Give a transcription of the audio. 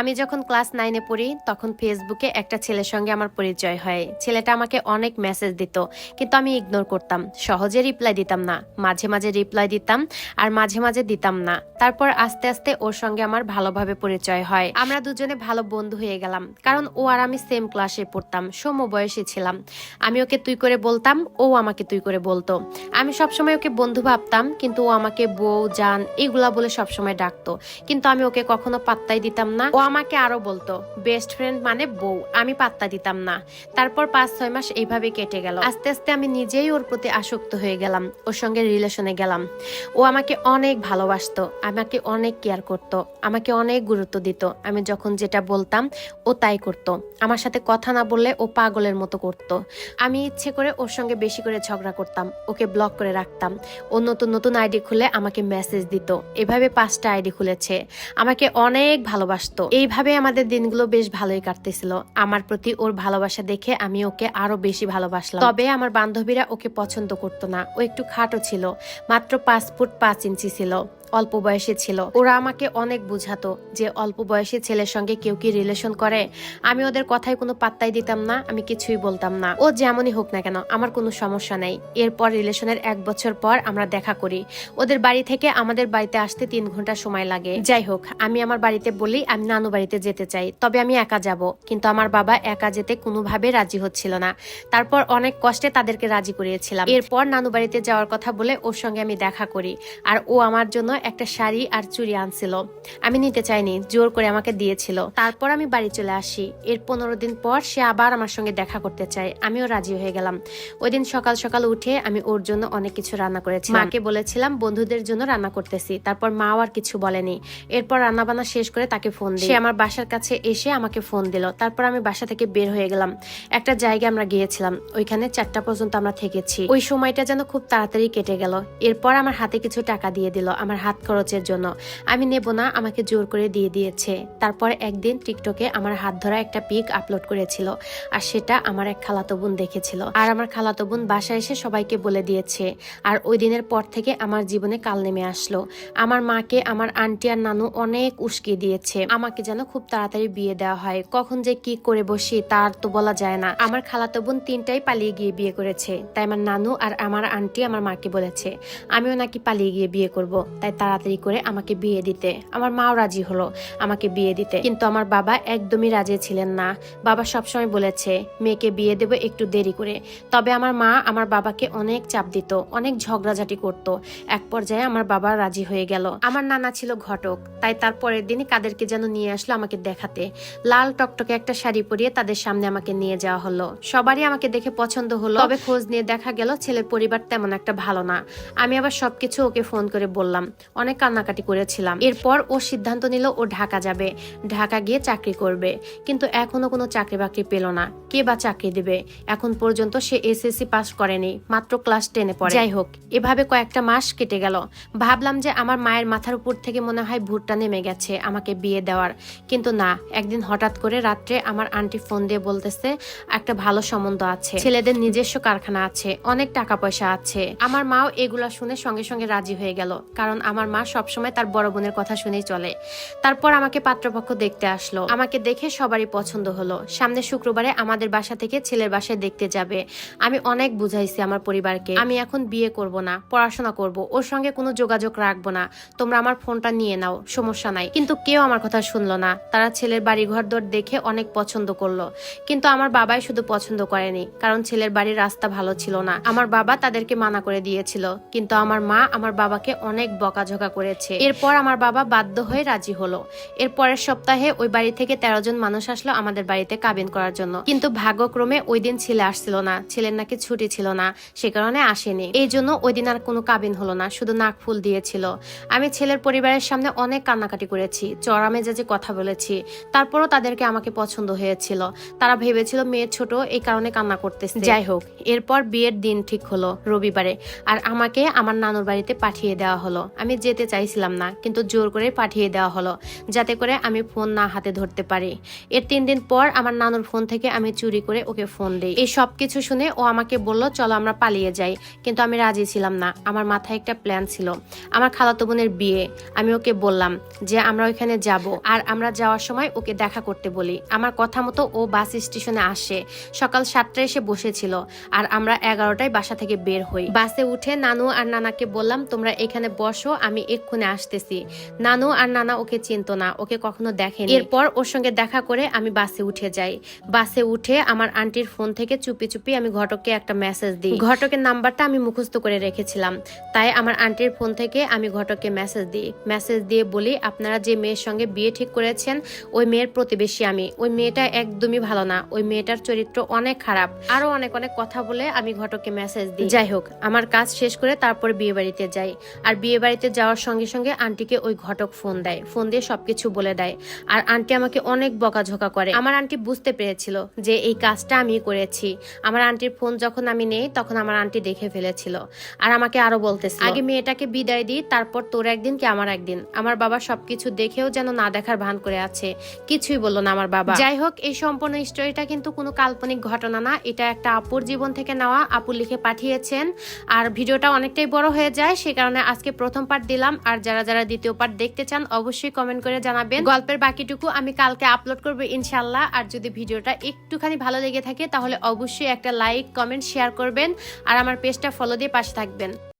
আমি যখন ক্লাস নাইনে পড়ি, তখন ফেসবুকে একটা ছেলের সঙ্গে আমার পরিচয় হয়। ছেলেটা আমাকে অনেক মেসেজ দিত, কিন্তু আমি ইগনোর করতাম। সহজে রিপ্লাই দিতাম না, মাঝে মাঝে রিপ্লাই দিতাম আর মাঝে মাঝে দিতাম না। তারপর আস্তে আস্তে ওর সঙ্গে আমার ভালোভাবে পরিচয় হয়। আমরা দুজনে ভালো বন্ধু হয়ে গেলাম, কারণ ও আর আমি সেম ক্লাসে পড়তাম, সম বয়সী ছিলাম। আমি ওকে তুই করে বলতাম, ও আমাকে তুই করে বলতো। আমি সবসময় ওকে বন্ধু ভাবতাম, কিন্তু ও আমাকে বউ, জান, এগুলা বলে সবসময় ডাকতো। কিন্তু আমি ওকে কখনো পাত্তাই দিতাম না। ও আমাকে আরও বলতো, বেস্ট ফ্রেন্ড মানে বউ, আমি পাত্তা দিতাম না। তারপর পাঁচ, ছয় মাস এইভাবে কেটে গেল। আস্তে আস্তে আমি নিজেই ওর প্রতি আসক্ত হয়ে গেলাম, ওর সঙ্গে রিলেশনে গেলাম। ও আমাকে অনেক ভালোবাসতো, আমাকে অনেক কেয়ার করত, আমাকে অনেক গুরুত্ব দিত। আমি যখন যেটা বলতাম, ও তাই করত। আমার সাথে কথা না বললে ও পাগলের মতো করত। আমি ইচ্ছে করে ওর সঙ্গে বেশি করে ঝগড়া করতাম, ওকে ব্লক করে রাখতাম। ও নতুন নতুন আইডি খুলে আমাকে মেসেজ দিত। এভাবে পাঁচটা আইডি খুলেছে। আমাকে অনেক ভালোবাসতো। এইভাবে আমাদের দিনগুলো বেশ ভালোই কাটতেছিল। আমার প্রতি ওর ভালোবাসা দেখে আমি ওকে আরও বেশি ভালোবাসলাম। তবে আমার বান্ধবীরা ওকে পছন্দ করতো না। ও একটু খাটো ছিল। মাত্র পাঁচ ফুট পাঁচ ইঞ্চি ছিল। অল্প বয়সে ছিল। ওরা আমাকে অনেক বুঝাতো যে অল্প বয়সী ছেলের সঙ্গে কেউ কি রিলেশন করে। আমি ওদের কথায় কোনো পাত্তাই দিতাম না, আমি কিছুই বলতাম না। ও যেমনই হোক না কেন, আমার কোনো সমস্যা নেই। এরপর রিলেশনের এক বছর পর আমরা দেখা করি। ওদের বাড়ি থেকে আমাদের বাড়িতে আসতে তিন ঘণ্টা সময় লাগে। যাই হোক, আমি আমার বাড়িতে বলি, আমি নানু বাড়িতে যেতে চাই। তবে আমি একা যাব। কিন্তু আমার বাবা একা যেতে কোনোভাবে রাজি হচ্ছিল না। তারপর অনেক কষ্টে তাদেরকে রাজি করিয়েছিলাম। এরপর নানু বাড়িতে যাওয়ার কথা বলে ওর সঙ্গে আমি দেখা করি। আর ও আমার জন্য একটা শাড়ি আর চুড়ি আনছিল। আমি নিতে চাইনি জোর করে আমাকে দিয়েছিল। তারপর আমি বাড়ি চলে আসি। এর পনেরো দিন পর সে আবার আমার সঙ্গে দেখা করতে চায়। আমিও রাজি হয়ে গেলাম। ওই দিন সকাল সকাল উঠে আমি ওর জন্য অনেক কিছু রান্না করেছি মাকে বলেছিলাম বন্ধুদের জন্য রান্না করতেছি। তারপর মাও আর কিছু বলেনি। এরপর রান্না বান্না শেষ করে তাকে ফোন দিই। সে আমার বাসার কাছে এসে আমাকে ফোন দিল। তারপর আমি বাসা থেকে বের হয়ে গেলাম। একটা জায়গায় আমরা গিয়েছিলাম। ওইখানে চারটা পর্যন্ত আমরা থেকেছি। ওই সময়টা যেন খুব তাড়াতাড়ি কেটে গেল। এরপর আমার হাতে কিছু টাকা দিয়ে দিল। আমার হাত খরচের জন্য। আমি নেব না, আমাকে জোর করে দিয়ে দিয়েছে। তারপর একদিন টিকটকে আমার হাত ধরা একটা পিক আপলোড করেছিল আর সেটা আমার এক খালাতো বোন দেখেছিল। আর আমার খালাতো বোন বাসায় এসে সবাইকে বলে দিয়েছে। আর ওই দিনের পর থেকে আমার জীবনে কাল নেমে আসলো। আমার মাকে, আমার আন্টি আর নানু অনেক উস্কিয়ে দিয়েছে। আমাকে যেন খুব তাড়াতাড়ি বিয়ে দেওয়া হয়। কখন যে কি করে বসি তার তো বলা যায় না। আমার খালাতো বোন তিনটাই পালিয়ে গিয়ে বিয়ে করেছে। তাই আমার নানু আর আমার আন্টি আমার মাকে বলেছে, আমিও নাকি পালিয়ে গিয়ে বিয়ে করব। তাই তাড়াতাড়ি করে আমাকে বিয়ে দিতে। আমার মাও রাজি হলো আমাকে বিয়ে দিতে। কিন্তু আমার বাবা একদমই রাজি ছিলেন না। বাবা সবসময় বলেছে, মেয়েকে বিয়ে দেবো একটু দেরি করে। তবে আমার মা আমার বাবাকে অনেক চাপ দিত, অনেক ঝগড়াঝাটি করত। এক পর্যায়ে আমার বাবা রাজি হয়ে গেল। আমার নানা ছিল ঘটক, তাই তার পরের দিনই কাদেরকে যেন নিয়ে আসলো আমাকে দেখাতে। লাল টকটকে একটা শাড়ি পরিয়ে তাদের সামনে আমাকে নিয়ে যাওয়া হলো। সবারই আমাকে দেখে পছন্দ হলো। তবে খোঁজ নিয়ে দেখা গেল, ছেলের পরিবার তেমন একটা ভালো না। আমি আবার সবকিছু ওকে ফোন করে বললাম অনেক কান্নাকাটি করেছিলাম। এরপর ও সিদ্ধান্ত নিল ও ঢাকা যাবে। ঢাকা গিয়ে চাকরি করবে। কিন্তু এখনও কোনো চাকরি বাকরি পেল না। কে বা চাকরি দিবে? এখন পর্যন্ত সে এসএসসি পাস করেনি। মাত্র ক্লাস টেনে পড়ে। যাই হোক, এভাবে কয়েকটা মাস কেটে গেল। ভাবলাম যে আমার মায়ের মাথার উপর থেকে মনে হয় ভুটটা নেমে গেছে আমাকে বিয়ে দেওয়ার। কিন্তু না, একদিন হঠাৎ করে রাত্রে আমার আন্টি ফোন দিয়ে বলতেছে, একটা ভালো সম্বন্ধ আছে। ছেলেদের নিজস্ব কারখানা আছে। অনেক টাকা পয়সা আছে। আমার মাও এগুলা শুনে সঙ্গে সঙ্গে রাজি হয়ে গেল। কারণ আমার মা সবসময় তার বড় বোনের কথা শুনেই চলে। তারপর আমাকে পাত্রপক্ষ দেখতে আসলো। আমাকে দেখে সবারই পছন্দ হলো। সামনে শুক্রবারে আমাদের বাসা থেকে ছেলের বাসায় দেখতে যাবে। আমি অনেক বুঝাইছি আমার পরিবারকে। আমি এখন বিয়ে করব না, পড়াশোনা করব, ওর সঙ্গে কোনো যোগাযোগ রাখব না। তোমরা আমার ফোনটা নিয়ে নাও, সমস্যা নাই। কিন্তু কেউ আমার কথা শুনলো না। তারা ছেলের বাড়ি ঘর দর দেখে অনেক পছন্দ করল। কিন্তু আমার বাবাই শুধু পছন্দ করেনি, কারণ ছেলের বাড়ির রাস্তা ভালো ছিল না। আমার বাবা তাদেরকে মানা করে দিয়েছিল। কিন্তু আমার মা আমার বাবাকে অনেক বকাঝকা করেছে। এরপর আমার বাবা বাধ্য হয়ে রাজি হলো। এর পরের সপ্তাহে ওই বাড়ি থেকে তেরো জন মানুষ আসলো আমাদের বাড়িতে কাবিন করার জন্য। কিন্তু ভাগ্যক্রমে ওই দিন ছেলে আসছিল না। ছেলের নাকি ছুটি ছিল না। সে কারণে আসেনি। এই জন্য ওই দিন আর কোনো কাবিন হলো না। শুধু নাক ফুল দিয়েছিল। আমি ছেলের পরিবারের সামনে অনেক কান্নাকাটি করেছি। চড়া মেজাজে কথা বলেছি। তারপরও তাদেরকে আমাকে পছন্দ হয়েছিল। তারা ভেবেছিল মেয়ে ছোট, এই কারণে কান্না করতেছে। যাই হোক, এরপর বিয়ের দিন ঠিক হলো রবিবারে। আর আমাকে আমার নানুর বাড়িতে পাঠিয়ে দেওয়া হলো। আমি আমি যেতে চাইছিলাম না, কিন্তু জোর করে পাঠিয়ে দেওয়া হলো, যাতে করে আমি ফোন না হাতে ধরতে পারি। এর তিন দিন পর আমার নানুর ফোন থেকে আমি চুরি করে ওকে ফোন দিই। এই সব কিছু শুনে ও আমাকে বলল, চলো আমরা পালিয়ে যাই। কিন্তু আমি রাজি ছিলাম না। আমার মাথায় একটা প্ল্যান ছিল, আমার খালাতো বোনের বিয়ে। আমি ওকে বললাম যে, আমরা ওইখানে যাব আর আমরা যাওয়ার সময় ওকে দেখা করতে বলি। আমার কথা মতো ও বাস স্টেশনে আসে। সকাল সাতটায় এসে বসেছিল আর আমরা এগারোটায় বাসা থেকে বের হই। বাসে উঠে নানু আর নানাকে বললাম, তোমরা এখানে বসো আমি এক্ষুনি আসতেছি। নানু আর নানা ওকে চিনতো না ওকে কখনো দেখেনি। এরপর ওর সঙ্গে দেখা করে আমি বাসে উঠে যাই। বাসে উঠে আমার আন্টির ফোন থেকে চুপি চুপি আমি ঘটককে একটা মেসেজ দিই। ঘটকের নাম্বারটা আমি মুখস্থ করে রেখেছিলাম। তাই আমার আন্টির ফোন থেকে আমি ঘটককে মেসেজ দিই। মেসেজ দিয়ে বলি আপনারা যে মেয়ের সঙ্গে বিয়ে ঠিক করেছেন ওই মেয়ের প্রতিবেশী আমি। ওই মেয়েটা একদমই ভালো না। ওই মেয়েটার চরিত্র অনেক খারাপ। আরও অনেক অনেক কথা বলে আমি ঘটককে মেসেজ দিই। যাই হোক আমার কাজ শেষ করে তারপর বিয়ে বাড়িতে যাই। আর বিয়ে বাড়িতে যাওয়ার সঙ্গে সঙ্গে আন্টিকে ওই ঘটক ফোন দেয়। ফোন দিয়ে সবকিছু বলে দেয়। আর আন্টি আমাকে অনেক বকাঝকা করে। আমার আন্টি বুঝতে পেরেছিল যে এই কাজটা আমি করেছি। আমার আন্টির ফোন যখন আমি নেই, তখন আমার আন্টি দেখে ফেলেছিল। আর আমাকে আরও বলতেছে আগে মেয়েটাকে বিদায় দিই, তারপর তোর একদিন কি আমার একদিন। আমার বাবা সবকিছু দেখেও যেন না দেখার ভান করে আছে। কিছুই বলল না আমার বাবা। যাই হোক, এই সম্পূর্ণ স্টোরিটা কিন্তু কোনো কাল্পনিক ঘটনা না। এটা একটা আপুর জীবন থেকে নেওয়া। আপু লিখে পাঠিয়েছেন। আর ভিডিওটা অনেকটাই বড় হয়ে যায়, সে কারণে আজকে প্রথম পার্ট দিলাম। আর যারা যারা দ্বিতীয় পার্ট দেখতে চান, অবশ্যই কমেন্ট করে জানাবেন। গল্পের বাকিটুকু আমি কালকে আপলোড করব ইনশাল্লাহ আর যদি ভিডিওটা একটুখানি ভালো লেগে থাকে, তাহলে অবশ্যই একটা লাইক কমেন্ট শেয়ার করবেন। আর আমার পেজটা ফলো দিয়ে পাশে থাকবেন।